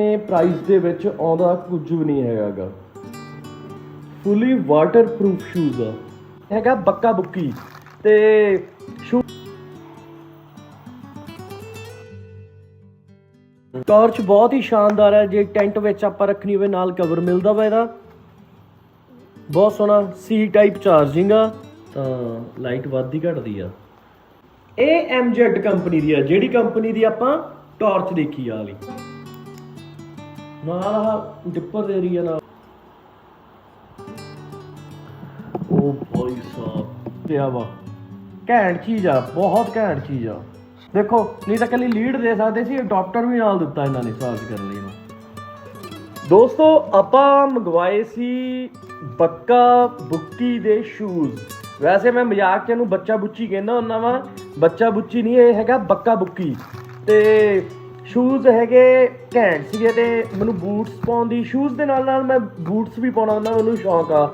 ਇਹ ਪ੍ਰਾਈਸ ਦੇ ਵਿੱਚ ਆਉਂਦਾ ਕੁਝ ਵੀ ਨਹੀਂ ਹੈਗਾਗਾ। ਫੁੱਲੀ ਵਾਟਰਪ੍ਰੂਫ ਸ਼ੂਜ਼ ਆ। ਹੈਗਾ ਬੱਕਾ ਬੁੱਕੀ ਤੇ ਸ਼ੂ ਟਾਰਚ ਬਹੁਤ ਹੀ ਸ਼ਾਨਦਾਰ ਹੈ, ਜੇ ਟੈਂਟ ਵਿੱਚ ਆਪਾਂ ਰੱਖਣੀ ਹੋਵੇ, ਨਾਲ ਕਵਰ ਮਿਲਦਾ ਵਾ ਇਹਦਾ। ਬਹੁਤ ਸੋਹਣਾ ਸੀ ਟਾਈਪ ਚਾਰਜਿੰਗ ਆ, ਤਾਂ ਲਾਈਟ ਵੱਧਦੀ ਘਟਦੀ ਆ। ਇਹ ਐਮਜੈਡ ਕੰਪਨੀ ਦੀ ਆ, ਜਿਹੜੀ ਕੰਪਨੀ ਦੀ ਆਪਾਂ ਟਾਰਚ ਦੇਖੀ ਆ ਵਾਲੀ। ਨਾਲ ਆਹ ਡਿੱਪਰ ਦੇ ਰਹੀ ਆ ਨਾਲ। ਉਹ ਭਾਈ ਸਾਹਿਬ। ਪਿਆ ਵਾ। ਘੈਂਟ ਚੀਜ਼ ਆ ਬਹੁਤ ਘੈਂਟ ਚੀਜ਼ ਆ। ਦੇਖੋ ਨਹੀਂ ਤਾਂ ਕੱਲੀ ਲੀਡ ਦੇ ਸਕਦੇ ਸੀ ਅਡਾਪਟਰ ਵੀ ਨਾਲ ਦਿੱਤਾ ਇਹਨਾਂ ਨੇ ਚਾਰਜ ਕਰਨ ਲਈ ਇਹਨੂੰ। ਦੋਸਤੋ ਆਪਾਂ ਮੰਗਵਾਏ ਸੀ ਬੱਕਾ ਬੁੱਕੀ ਦੇ ਸ਼ੂਜ਼ ਵੈਸੇ ਮੈਂ ਮਜ਼ਾਕ ਚ ਇਹਨੂੰ ਬੱਚਾ ਬੁੱਚੀ ਕਹਿੰਦਾ ਹੁੰਦਾ ਵਾਂ। ਬੱਚਾ ਬੁੱਚੀ ਨਹੀਂ ਇਹ ਹੈਗਾ ਬੱਕਾ ਬੁੱਕੀ। ਤੇ ਸ਼ੂਜ਼ ਹੈਗੇ ਘੈਂਟ ਸੀਗੇ ਤੇ ਮੈਨੂੰ ਬੂਟਸ ਪਾਉਣ ਦੀ ਸ਼ੂਜ਼ ਦੇ ਨਾਲ ਨਾਲ ਮੈਂ ਬੂਟਸ ਵੀ ਪਾਉਣਾ ਹੁੰਦਾ, ਮੈਨੂੰ ਸ਼ੌਂਕ ਆ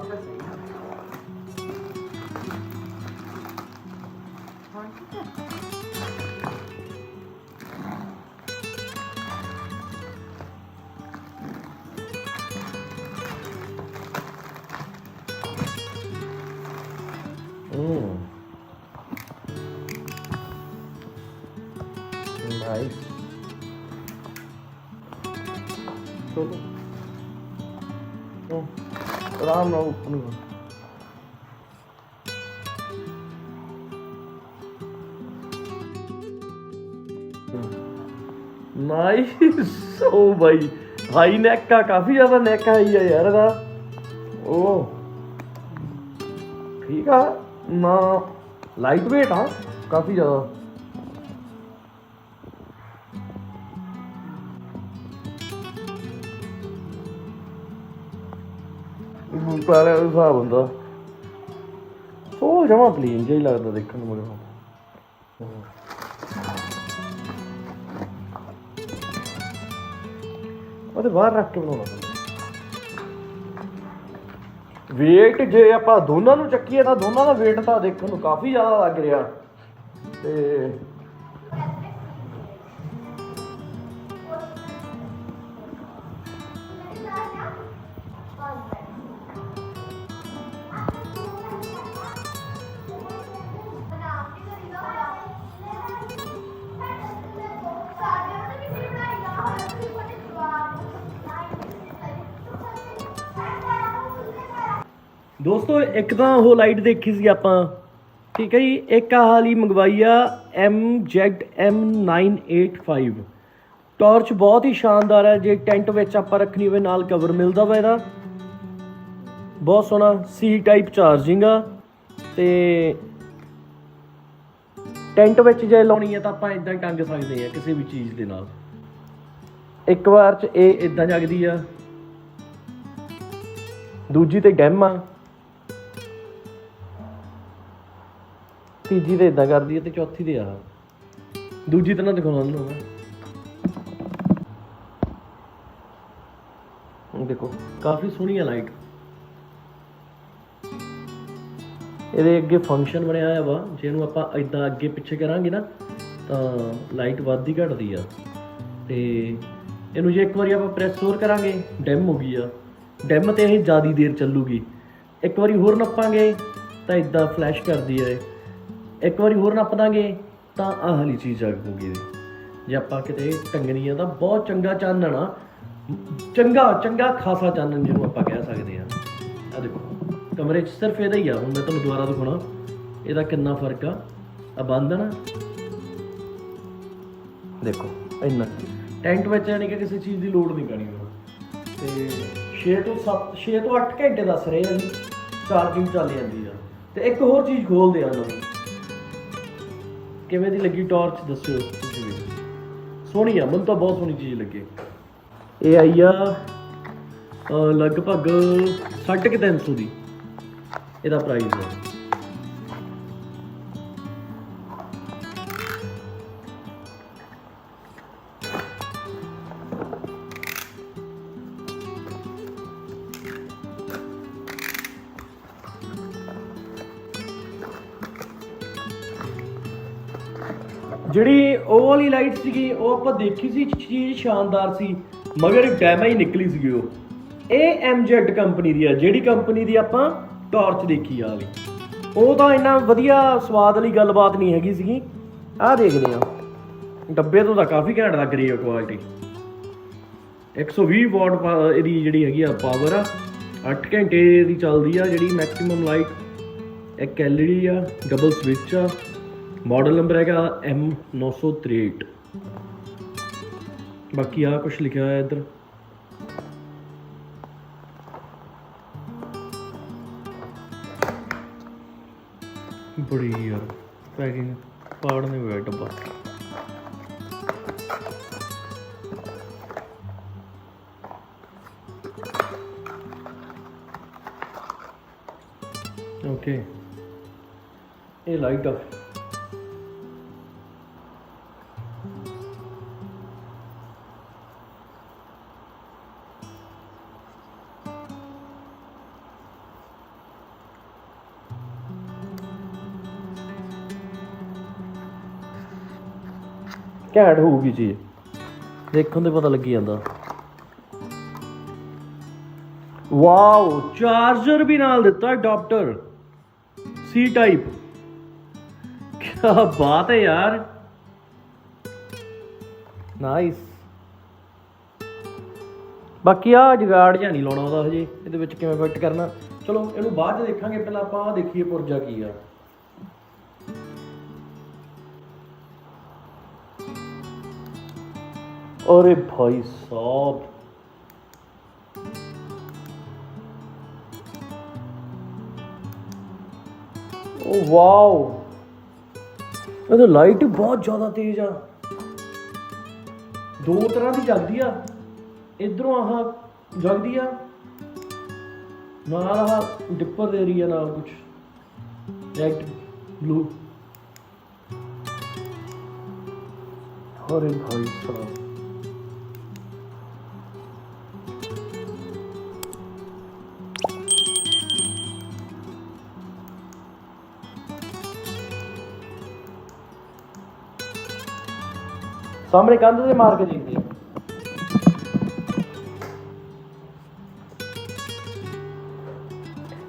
Nice. ਚਲੋ। ਉਹ ਆਰਾਮ ਨਾਲ ਓਪਨ ਕਰੋ ਨਾਈਸ ਓ ਭਾਈ ਹਾਈ ਨੈਕ ਆ, ਕਾਫੀ ਜ਼ਿਆਦਾ ਨੈਕ ਹਾਈ ਆ ਯਾਰ ਇਹਦਾ। ਉਹ ਠੀਕ ਆ, ਨਾ ਲਾਈਟ weight ਆ, ਕਾਫੀ ਜ਼ਿਆਦਾ। ਇਹ ਪਾਲੇ ਹਿਸਾਬ ਹੁੰਦਾ। ਉਹ ਜਮਾ ਪਲੀਨ ਜਿਹਾ ਹੀ ਲੱਗਦਾ ਦੇਖਣ ਨੂੰ ਮੈਨੂੰ। ਉਹਦੇ ਬਾਹਰ ਰੱਖ ਕੇ ਬਣਾਉਣਾ ਪੈਂਦਾ। weight ਜੇ ਆਪਾਂ ਦੋਨਾਂ ਨੂੰ ਚੱਕੀਏ ਤਾਂ ਦੋਨਾਂ ਦਾ weight ਤਾਂ ਦੇਖਣ ਨੂੰ ਕਾਫੀ ਜ਼ਿਆਦਾ ਲੱਗ ਰਿਹਾ। ਤੇ ਦੋਸਤੋ, ਇੱਕ ਤਾਂ ਉਹ ਲਾਈਟ ਦੇਖੀ ਸੀ ਆਪਾਂ। ਠੀਕ ਹੈ ਜੀ, ਇੱਕ ਆਹ ਵਾਲੀ ਮੰਗਵਾਈ ਆ MZM985 ਟਾਰਚ ਬਹੁਤ ਹੀ ਸ਼ਾਨਦਾਰ ਹੈ, ਜੇ ਟੈਂਟ ਵਿੱਚ ਆਪਾਂ ਰੱਖਣੀ ਹੋਵੇ, ਨਾਲ ਕਵਰ ਮਿਲਦਾ ਵਾ ਇਹਦਾ। ਬਹੁਤ ਸੋਹਣਾ ਸੀ ਟਾਈਪ ਚਾਰਜਿੰਗ ਆ, ਤੇ ਟੈਂਟ ਵਿੱਚ ਜੇ ਲਾਉਣੀ ਹੈ ਤਾਂ ਆਪਾਂ ਇਦਾਂ ਹੀ ਟੰਗ ਸਕਦੇ ਆ, ਕਿਸੇ ਵੀ ਚੀਜ਼ ਦੇ ਨਾਲ। ਇੱਕ ਵਾਰ ਚ ਇਹ ਇਦਾਂ ਜਗਦੀ ਆ। ਦੂਜੀ ਤੇ ਡੈਮ ਆ। ਤੀਜੀ ਤੇ ਇਦਾਂ ਕਰਦੀ ਹੈ ਤੇ ਚੌਥੀ ਤੇ ਆ। ਦੂਜੀ ਤਾਂ ਨਾ ਦਿਖਾਉਣਾ ਤੁਹਾਨੂੰ ਮੈਂ। ਹੁਣ ਦੇਖੋ, ਕਾਫੀ ਸੋਹਣੀ ਹੈ ਲਾਈਟ ਇਹਦੇ ਅੱਗੇ ਫੰਕਸ਼ਨ ਬਣਿਆ ਹੋਇਆ ਵਾ ਜਿਹਨੂੰ ਆਪਾਂ ਇਦਾਂ ਅੱਗੇ ਪਿੱਛੇ ਕਰਾਂਗੇ ਨਾ, ਤਾਂ ਲਾਈਟ ਵੱਧਦੀ ਘਟਦੀ ਆ। ਤੇ ਇਹਨੂੰ ਜੇ ਇੱਕ ਵਾਰੀ ਆਪਾਂ ਪ੍ਰੈਸ ਹੋਰ ਕਰਾਂਗੇ ਡੈਮ ਹੋ ਗਈ ਆ। ਡੈਮ ਤੇ ਇਹ ਜ਼ਿਆਦੀ ਦੇਰ ਚੱਲੂਗੀ। ਇੱਕ ਵਾਰੀ ਹੋਰ ਨੱਪਾਂਗੇ, ਤਾਂ ਇਦਾਂ ਫਲੈਸ਼ ਕਰਦੀ ਆ ਇਹ। ਇੱਕ ਵਾਰੀ ਹੋਰ ਨੱਪ ਦਾਂਗੇ, ਤਾਂ ਆਹ ਵਾਲੀ ਚੀਜ਼ ਜਾਗੂਗੀ ਜੇ ਆਪਾਂ ਕਿਤੇ ਟੰਗਣੀ ਆ ਤਾਂ ਬਹੁਤ ਚੰਗਾ ਚਾਨਣ ਆ। ਚੰਗਾ ਚੰਗਾ, ਖਾਸਾ ਚਾਨਣ ਜਿਹਨੂੰ ਆਪਾਂ ਕਹਿ ਸਕਦੇ ਆ। ਆ ਦੇਖੋ, ਕਮਰੇ 'ਚ ਸਿਰਫ ਇਹਦਾ ਹੀ ਆ, ਹੁਣ ਮੈਂ ਤੁਹਾਨੂੰ ਦੁਬਾਰਾ ਦਿਖਾਉਣਾ। ਇਹਦਾ ਕਿੰਨਾ ਫ਼ਰਕ ਆ? ਆ ਬੰਦ ਆ ਨਾ। ਦੇਖੋ, ਇੰਨਾ। ਟੈਂਟ ਵਿੱਚ ਯਾਨੀ ਕਿ ਕਿਸੇ ਚੀਜ਼ ਦੀ ਲੋੜ ਨਹੀਂ ਪੈਣੀ ਹੁਣ। ਤੇ 6 ਤੋਂ 7 6 ਤੋਂ 8 ਘੰਟੇ ਦੱਸ ਰਹੇ ਆ ਜੀ। ਚਾਰਜਿੰਗ ਚੱਲ ਜਾਂਦੀ ਆ। ਤੇ ਇੱਕ ਹੋਰ ਚੀਜ਼ ਖੋਲਦੇ ਆ ਉਹਨਾਂ ਨੂੰ। ਕਿਵੇਂ ਦੀ ਲੱਗੀ ਟਾਰਚ ਦੱਸਿਓ ਤੁਸੀਂ ਵੀ। ਸੋਹਣੀ ਆ, ਮੈਨੂੰ ਤਾਂ ਬਹੁਤ ਸੋਹਣੀ ਚੀਜ਼ ਲੱਗੀ। ਇਹ ਆਈ ਆ, ਅਹ, ਲਗਭਗ 350 ਦੀ। ਇਹਦਾ ਪ੍ਰਾਈਸ ਹੈ ਜਿਹੜੀ ਉਹ ਵਾਲੀ ਲਾਈਟ ਸੀਗੀ, ਉਹ ਆਪਾਂ ਦੇਖੀ ਸੀ, ਚੀਜ਼ ਸ਼ਾਨਦਾਰ ਸੀ, ਮਗਰ ਇੱਕ ਡੈਮੇਜ ਨਿਕਲੀ ਸੀਗੀ ਉਹ। ਇਹ ਐਮਜੈਡ ਕੰਪਨੀ ਦੀ ਆ, ਜਿਹੜੀ ਕੰਪਨੀ ਦੀ ਆਪਾਂ ਟਾਰਚ ਦੇਖੀ ਆ ਵਾਲੀ। ਉਹ ਤਾਂ ਇੰਨਾ ਵਧੀਆ ਸਵਾਦ ਵਾਲੀ ਗੱਲਬਾਤ ਨਹੀਂ ਹੈਗੀ ਸੀਗੀ। ਆਹ ਦੇਖਦੇ ਆ ਡੱਬੇ ਤੋਂ ਤਾਂ ਕਾਫੀ ਘੈਂਟ ਲੱਗ ਰਹੀ ਹੈ ਕੁਆਲਿਟੀ 120 ਵਾਟ ਪਾ- ਇਹਦੀ ਜਿਹੜੀ ਹੈਗੀ ਆ ਪਾਵਰ ਆ। 8 ਘੰਟੇ ਦੀ ਚੱਲਦੀ ਆ, ਜਿਹੜੀ ਮੈਕਸਿਮਮ ਲਾਈਟ ਇੱਕ ਐਲਈਡੀ ਆ ਡਬਲ ਸਵਿਚ ਆ। ਮਾਡਲ ਨੰਬਰ ਹੈਗਾ M963 ਬਾਕੀ ਆ ਕੁਝ ਲਿਖਿਆ ਹੋਇਆ ਇੱਧਰ। ਬੜੀ ਯਾਰ ਪੈਕਿੰਗ ਪਾੜਨੇ ਹੋਇਆ ਡੱਬਾ। ਓਕੇ ਇਹ ਲਾਈਟ ਆ। ਘੈਂਟ ਹੋਊਗੀ ਚੀਜ਼। ਦੇਖਣ ਤੇ ਪਤਾ ਲੱਗੀ ਜਾਂਦਾ। ਵਾਓ, ਚਾਰਜਰ ਵੀ ਨਾਲ ਦਿੱਤਾ ਅਡਾਪਟਰ ਸੀ ਟਾਈਪ। ਕੀ ਬਾਤ ਹੈ ਯਾਰ। ਨਾਈਸ ਬਾਕੀ ਆ ਜਗਾੜ ਜਾਂ ਨਹੀਂ ਲਾਉਣਾ ਉਹਦਾ ਹਜੇ। ਇਹਦੇ ਵਿੱਚ ਕਿਵੇਂ ਫਿੱਟ ਕਰਨਾ। ਚਲੋ, ਇਹਨੂੰ ਬਾਅਦ ਚ ਦੇਖਾਂਗੇ। ਪਹਿਲਾਂ ਆਪਾਂ ਆਹ ਦੇਖੀਏ ਪੁਰਜਾ ਕੀ ਆ। अरे भाई साहब ओ वाओ ਇਹ ਤਾਂ ਲਾਈਟ ਬਹੁਤ ਜ਼ਿਆਦਾ ਤੇਜ਼ ਆ ਦੋ ਤਰ੍ਹਾਂ ਦੀ ਜਗਦੀ ਆ ਇਧਰੋਂ ਆਹ ਜਗਦੀ ਆ ਨਾਲ ਆਹ ਡਿੱਪਰ ਦੇ ਰਹੀ ਆ ਨਾਲ ਕੁਝ ਰੈਡ ਬਲੂ ਅਰੇ ਭਾਈ ਸਾਹਿਬ ਸਾਹਮਣੇ ਕੰਧ ਤੇ ਮਾਰ ਕੇ ਦੇਖਦੇ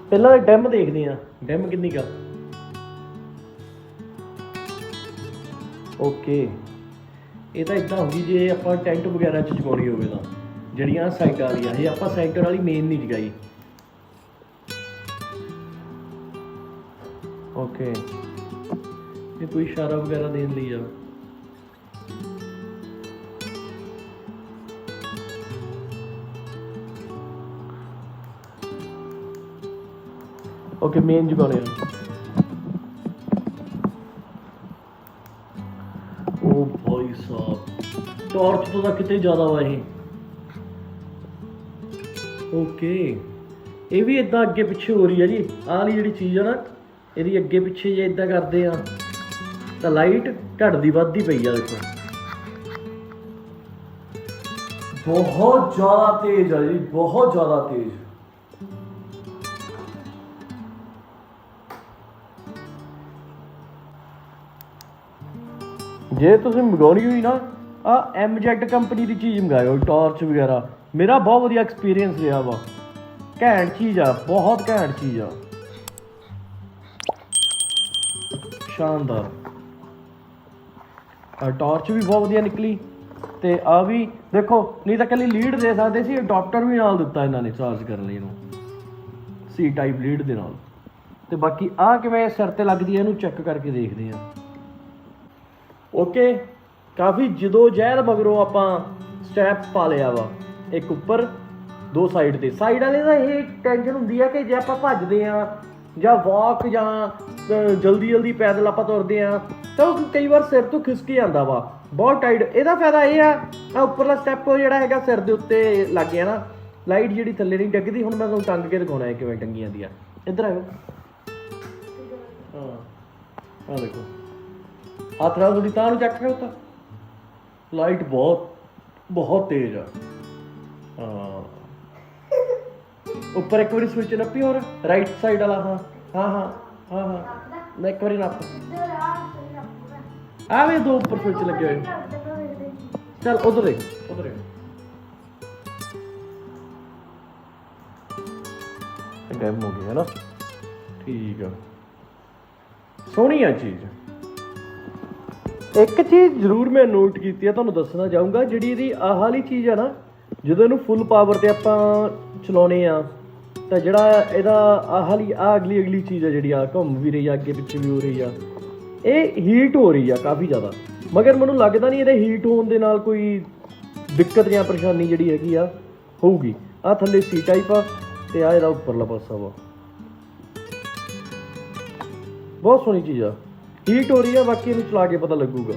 ਪਹਿਲਾਂ ਡੈਮ ਦੇਖਦੇ ਆ। ਡੈਮ ਕਿੰਨੀ ਕਾ ਓਕੇ। ਇਹ ਤਾਂ ਇਦਾਂ ਹੁੰਦੀ ਜੇ ਆਪਾਂ ਟੈਂਟ ਵਗੈਰਾ ਚ ਜਗਾਉਣੀ ਹੋਵੇ ਤਾਂ। ਜਿਹੜੀਆਂ ਸਾਈਡ ਵਾਲੀਆਂ, ਇਹ ਆਪਾਂ ਸੈਂਟਰ ਵਾਲੀ ਮੇਨ ਨਹੀਂ ਜਗਾਈ। ਓਕੇ। ਇਹ ਕੋਈ ਇਸ਼ਾਰਾ ਵਗੈਰਾ ਦੇਣ ਲਈ ਆ। ਓਕੇ ਮੇਨ ਜਗਾਉਣੇ ਆ ਉਹ ਭਾਈ ਸਾਹਿਬ ਟਾਰਚ ਤੋਂ ਤਾਂ ਕਿਤੇ ਜ਼ਿਆਦਾ ਵਾ ਇਹ ਓਕੇ ਇਹ ਵੀ ਇਦਾਂ ਅੱਗੇ ਪਿੱਛੇ ਹੋ ਰਹੀ ਹੈ ਜੀ ਆਹ ਵਾਲੀ ਜਿਹੜੀ ਚੀਜ਼ ਆ ਨਾ ਇਹਦੀ ਅੱਗੇ ਪਿੱਛੇ ਜੇ ਇਦਾਂ ਕਰਦੇ ਆ ਤਾਂ ਲਾਈਟ ਘਟਦੀ ਵੱਧਦੀ ਪਈ ਆ ਦੇਖੋ ਬਹੁਤ ਜ਼ਿਆਦਾ ਤੇਜ਼ ਆ ਜੀ ਬਹੁਤ ਜ਼ਿਆਦਾ ਤੇਜ਼ ਜੇ ਤੁਸੀਂ ਮੰਗਾਉਣੀ ਹੋਈ ਨਾ, ਆ ਐਮਜੈਡ ਕੰਪਨੀ ਦੀ ਚੀਜ਼ ਮੰਗਾਇਓ ਟਾਰਚ ਵਗੈਰਾ। ਮੇਰਾ ਬਹੁਤ ਵਧੀਆ ਐਕਸਪੀਰੀਅੰਸ ਰਿਹਾ ਵਾ। ਘੈਂਟ ਚੀਜ਼ ਆ, ਬਹੁਤ ਘੈਂਟ ਚੀਜ਼ ਆ। ਸ਼ਾਨਦਾਰ। ਆ ਟਾਰਚ ਵੀ ਬਹੁਤ ਵਧੀਆ ਨਿਕਲੀ, ਤੇ ਆ ਵੀ ਦੇਖੋ, ਨਹੀਂ ਤਾਂ ਕੱਲੀ ਲੀਡ ਦੇ ਸਕਦੇ ਸੀ ਅਡਾਪਟਰ ਵੀ ਨਾਲ ਦਿੱਤਾ ਇਹਨਾਂ ਨੇ ਚਾਰਜ ਕਰਨ ਲਈ ਇਹਨੂੰ। ਸੀ ਟਾਈਪ ਲੀਡ ਦੇ ਨਾਲ। ਤੇ ਬਾਕੀ ਆ ਕਿਵੇਂ ਸਿਰ ਤੇ ਲੱਗਦੀ ਹੈ ਇਹਨੂੰ ਚੈੱਕ ਕਰਕੇ ਦੇਖਦੇ ਆ। ਓਕੇ? ਕਾਫੀ ਜਦੋਂ ਜ਼ਹਿਰ ਮਗਰੋਂ ਆਪਾਂ ਸਟੈਪ ਪਾ ਲਿਆ ਵਾ। ਇੱਕ ਉੱਪਰ, ਦੋ ਸਾਈਡ ਤੇ। ਸਾਈਡ ਵਾਲੇ ਦਾ ਇਹ ਟੈਨਸ਼ਨ ਹੁੰਦੀ ਆ ਕਿ ਜੇ ਆਪਾਂ ਭੱਜਦੇ ਆ, ਜਾਂ ਵਾਕ ਜਾਂ ਜਲਦੀ ਜਲਦੀ ਪੈਦਲ ਆਪਾਂ ਤੁਰਦੇ ਆ, ਤਾਂ ਉਹ ਕਈ ਵਾਰ ਸਿਰ ਤੋਂ ਖਿਸਕ ਜਾਂਦਾ ਵਾ। ਬਹੁਤ ਟਾਈਟ ਇਹਦਾ ਫਾਇਦਾ ਇਹ ਆ ਆ ਉੱਪਰਲਾ ਸਟੈਪ ਜਿਹੜਾ ਹੈਗਾ ਸਿਰ ਦੇ ਉੱਤੇ ਲੱਗ ਗਿਆ ਨਾ। ਲਾਈਟ ਜਿਹੜੀ ਥੱਲੇ ਨਹੀਂ ਡੱਗਦੀ, ਹੁਣ ਮੈਂ ਤੁਹਾਨੂੰ ਟੰਗ ਕੇ ਦਿਖਾਉਣਾ ਹੈ ਕਿਵੇਂ ਜਾਂਦੀ ਆ ਇੱਧਰ ਆਇਓ। ਹਾਂ। ਆ ਦੇਖੋ। ਹੱਥ ਨਾਲ ਤੁਹਾਡੀ ਤਾਂ ਨੂੰ ਚੱਕ ਰਿਹਾ ਉੱਤਾ ਲਾਈਟ ਬਹੁਤ ਬਹੁਤ ਤੇਜ਼ ਆ। ਹਾਂ। ਉੱਪਰ ਇੱਕ ਵਾਰੀ ਸਵਿਚ ਨੱਪੀ ਹੋਰ। ਰਾਈਟ ਸਾਈਡ ਵਾਲਾ, ਹਾਂ। ਹਾਂ ਹਾਂ ਹਾਂ ਹਾਂ। ਮੈਂ ਇੱਕ ਵਾਰੀ ਨੱਪ। ਆ ਵੇ ਦੋ ਉੱਪਰ ਸਵਿਚ ਲੱਗੇ ਹੋਏ। ਚੱਲ ਉਧਰ ਦੇਖ ਉਧਰ ਦੇਖ। ਗੈਮ ਹੋ ਗਿਆ ਨਾ। ਠੀਕ ਆ। ਸੋਹਣੀ ਆ ਚੀਜ਼। ਇੱਕ ਚੀਜ਼ ਜ਼ਰੂਰ ਮੈਂ ਨੋਟ ਕੀਤੀ ਹੈ ਤੁਹਾਨੂੰ ਦੱਸਣਾ ਚਾਹੂੰਗਾ, ਜਿਹੜੀ ਇਹਦੀ ਆਹ ਵਾਲੀ ਚੀਜ਼ ਆ ਨਾ, ਜਦੋਂ ਇਹਨੂੰ ਫੁੱਲ ਪਾਵਰ ਤੇ ਆਪਾਂ ਚਲਾਉਨੇ ਆ, ਤਾਂ ਜਿਹੜਾ ਇਹਦਾ ਆਹ ਵਾਲੀ ਆ ਅਗਲੀ ਅਗਲੀ ਚੀਜ਼ ਆ ਜਿਹੜੀ ਆ, ਘੁੰਮ ਵੀ ਰਹੀ ਆ, ਅੱਗੇ ਪਿੱਛੇ ਵੀ ਹੋ ਰਹੀ ਆ, ਇਹ ਹੀਟ ਹੋ ਰਹੀ ਆ ਕਾਫੀ ਜ਼ਿਆਦਾ। ਮਗਰ ਮੈਨੂੰ ਲੱਗਦਾ ਨਹੀਂ ਇਹਦੇ ਹੀਟ ਹੋਣ ਦੇ ਨਾਲ ਕੋਈ ਦਿੱਕਤ ਜਾਂ ਪਰੇਸ਼ਾਨੀ ਜਿਹੜੀ ਹੈਗੀ ਆ, ਹੋਊਗੀ। ਆ ਥੱਲੇ ਸੀ ਟਾਈਪ ਆ, ਤੇ ਆ ਇਹਦਾ ਉੱਪਰਲਾ ਪਾਸਾ ਵਾ। ਬਹੁਤ ਸੋਹਣੀ ਚੀਜ਼ ਆ। ਹੀਟ ਹੋ ਰਹੀ ਆ ਬਾਕੀ ਇਹਨੂੰ ਚਲਾ ਕੇ ਪਤਾ ਲੱਗੂਗਾ।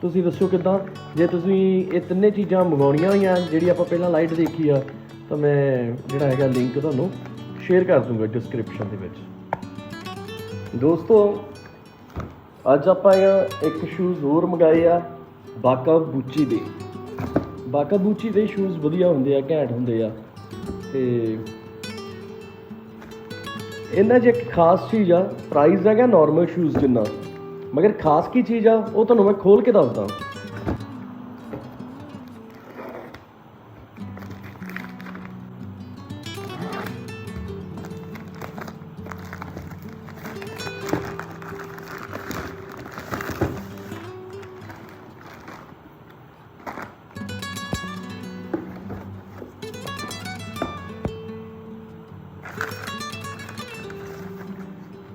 ਤੁਸੀਂ ਦੱਸੋ ਕਿਦਾਂ? ਜੇ ਤੁਸੀਂ ਇਹ ਤਿੰਨੇ ਚੀਜ਼ਾਂ ਮੰਗਾਉਣੀਆਂ ਹੋਈਆਂ, ਜਿਹੜੀ ਆਪਾਂ ਪਹਿਲਾਂ ਲਾਈਟ ਦੇਖੀ ਆ, ਤਾਂ ਮੈਂ ਜਿਹੜਾ ਹੈਗਾ ਲਿੰਕ ਤੁਹਾਨੂੰ ਸ਼ੇਅਰ ਕਰ ਦੂੰਗਾ ਡਿਸਕ੍ਰਿਪਸ਼ਨ ਦੇ ਵਿੱਚ। ਦੋਸਤੋ, ਅੱਜ ਆਪਾਂ ਇੱਕ ਸ਼ੂਜ਼ ਹੋਰ ਮੰਗਾਏ ਆ, ਬਾਕਾ ਬੂਚੀ ਦੇ। ਬਾਕਾ ਬੂਚੀ ਦੇ ਸ਼ੂਜ਼ ਵਧੀਆ ਹੁੰਦੇ ਆ, ਘੈਂਟ ਹੁੰਦੇ ਆ, ਤੇ ਇਹਨਾਂ 'ਚ ਇੱਕ ਖਾਸ ਚੀਜ਼ ਆ ਪ੍ਰਾਈਸ ਹੈਗਾ ਨਾਰਮਲ ਸ਼ੂਜ਼ ਜਿੰਨਾ। ਮਗਰ ਖਾਸ ਕੀ ਚੀਜ਼ ਆ, ਉਹ ਤੁਹਾਨੂੰ ਮੈਂ ਖੋਲ ਕੇ ਦੱਸਦਾ।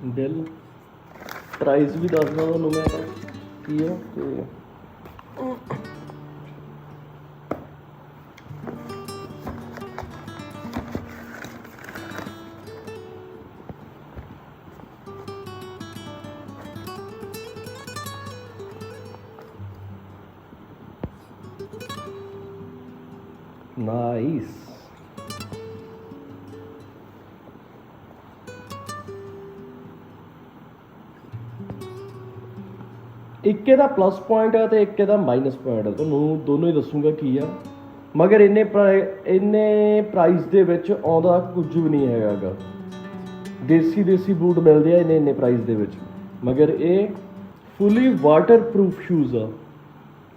ਬਿੱਲ ਪ੍ਰਾਈਸ ਵੀ ਦੱਸਦਾ ਤੁਹਾਨੂੰ ਮੈਂ ਕੀ ਆ ਤੇ ਨਾਈਸ ਇੱਕ ਇਹਦਾ ਪਲੱਸ ਪੁਆਇੰਟ ਆ ਤੇ ਇੱਕ ਇਹਦਾ ਮਾਈਨਸ ਪੁਆਇੰਟ ਆ। ਤੁਹਾਨੂੰ ਦੋਨੋਂ ਹੀ ਦੱਸੂਗਾ ਕੀ ਆ। ਮਗਰ ਇੰਨੇ ਪ੍ਰਾਈ- ਇੰਨੇ ਪ੍ਰਾਈਸ ਦੇ ਵਿੱਚ ਆਉਂਦਾ ਕੁਝ ਵੀ ਨਹੀਂ ਹੈਗਾਗਾ ਦੇਸੀ ਦੇਸੀ ਬੂਟ ਮਿਲਦੇ ਆ ਇੰਨੇ ਇੰਨੇ ਪ੍ਰਾਈਸ ਦੇ ਵਿੱਚ। ਮਗਰ ਇਹ ਫੁੱਲੀ ਵਾਟਰਪ੍ਰੂਫ ਸ਼ੂਜ਼ ਆ।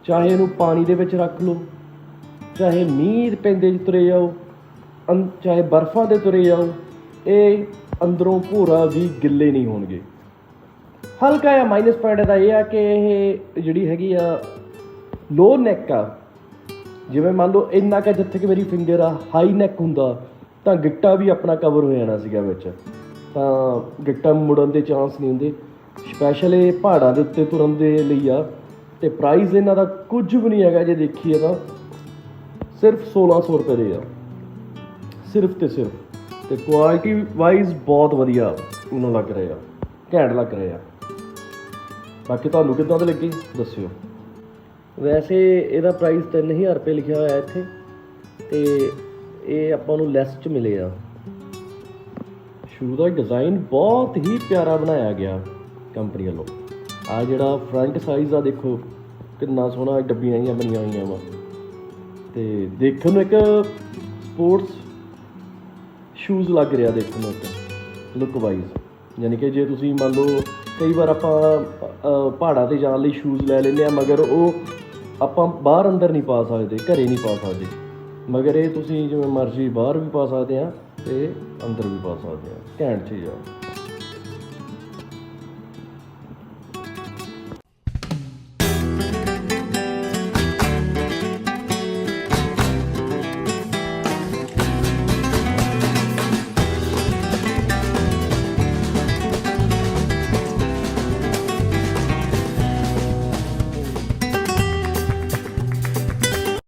ਚਾਹੇ ਇਹਨੂੰ ਪਾਣੀ ਦੇ ਵਿੱਚ ਰੱਖ ਲਓ, ਚਾਹੇ ਮੀਂਹ ਪੈਂਦੇ 'ਚ ਤੁਰੇ ਜਾਓ, ਅੰ- ਚਾਹੇ ਬਰਫ਼ਾਂ ਦੇ ਤੁਰੇ ਜਾਓ, ਇਹ ਅੰਦਰੋਂ ਭੂਰਾ ਵੀ ਗਿੱਲੇ ਨਹੀਂ ਹੋਣਗੇ। ਹਲਕਾ ਜਿਹਾ ਮਾਈਨਸ ਪੁਆਇੰਟ ਇਹਦਾ ਇਹ ਆ ਕਿ ਇਹ ਜਿਹੜੀ ਹੈਗੀ ਆ ਲੋ ਨੈਕ ਆ। ਜਿਵੇਂ ਮੰਨ ਲਓ ਇੰਨਾ ਕਿ ਜਿੱਥੇ ਕਿ ਮੇਰੀ ਫਿੰਗਰ ਆ ਹਾਈ ਨੈਕ ਹੁੰਦਾ, ਤਾਂ ਗਿੱਟਾ ਵੀ ਆਪਣਾ ਕਵਰ ਹੋ ਜਾਣਾ ਸੀਗਾ ਵਿੱਚ। ਤਾਂ ਗਿੱਟਾ ਮੁੜਨ ਦੇ ਚਾਂਸ ਨਹੀਂ ਹੁੰਦੇ। ਸਪੈਸ਼ਲ ਇਹ ਪਹਾੜਾਂ ਦੇ ਉੱਤੇ ਤੁਰਨ ਦੇ ਲਈ ਆ। ਤੇ ਪ੍ਰਾਈਸ ਇਹਨਾਂ ਦਾ ਕੁਝ ਵੀ ਨਹੀਂ ਹੈਗਾ ਜੇ ਦੇਖੀਏ ਤਾਂ। ਸਿਰਫ 1600 ਰੁਪਏ ਦੇ ਆ। ਸਿਰਫ ਤੇ ਸਿਰਫ। ਤੇ ਕੁਆਲਿਟੀ ਵਾਈਜ਼ ਬਹੁਤ ਵਧੀਆ। ਉਹਨਾਂ ਲੱਗ ਰਹੇ ਆ। ਘੈਂਟ ਲੱਗ ਰਹੇ ਆ। ਬਾਕੀ ਤੁਹਾਨੂੰ ਕਿੱਦਾਂ ਦੇ ਲੱਗੇ? ਦੱਸਿਓ। ਵੈਸੇ ਇਹਦਾ ਪ੍ਰਾਈਸ 3000 ਰੁਪਏ ਲਿਖਿਆ ਹੋਇਆ ਇੱਥੇ ਤੇ ਇਹ ਆਪਾਂ ਨੂੰ ਲੈਸ ਚ ਮਿਲੇ ਆ। ਸ਼ੂ ਦਾ ਡਿਜ਼ਾਈਨ ਬਹੁਤ ਹੀ ਪਿਆਰਾ ਬਣਾਇਆ ਗਿਆ ਕੰਪਨੀ ਵੱਲੋਂ। ਆ ਜਿਹੜਾ ਫਰੰਟ ਸਾਈਜ਼ ਆ ਦੇਖੋ ਕਿੰਨਾ ਸੋਹਣਾ ਡੱਬੀਆਂ ਜਿਹੀਆਂ ਬਣੀਆਂ ਹੋਈਆਂ ਵਾ। ਤੇ ਦੇਖਣ ਨੂੰ ਇੱਕ ਸਪੋਰਟਸ ਸ਼ੂਜ਼ ਲੱਗ ਰਿਹਾ ਦੇਖਣ ਨੂੰ ਲੁੱਕ ਵਾਈਜ਼ ਯਾਨੀ ਕਿ ਜੇ ਤੁਸੀਂ ਮੰਨ ਲਓ ਕਈ ਵਾਰ ਆਪਾਂ ਪਹਾੜਾਂ ਤੇ ਜਾਣ ਲਈ ਸ਼ੂਜ਼ ਲੈ ਲੈਂਦੇ ਆ ਮਗਰ ਉਹ ਆਪਾਂ ਬਾਹਰ ਅੰਦਰ ਨਹੀਂ ਪਾ ਸਕਦੇ, ਘਰੇ ਨਹੀਂ ਪਾ ਸਕਦੇ। ਮਗਰ ਇਹ ਤੁਸੀਂ ਜਿਵੇਂ ਮਰਜ਼ੀ ਬਾਹਰ ਵੀ ਪਾ ਸਕਦੇ ਆ ਤੇ ਅੰਦਰ ਵੀ ਪਾ ਸਕਦੇ ਆ ਘੈਂਟ ਚੀਜ਼ ਆ।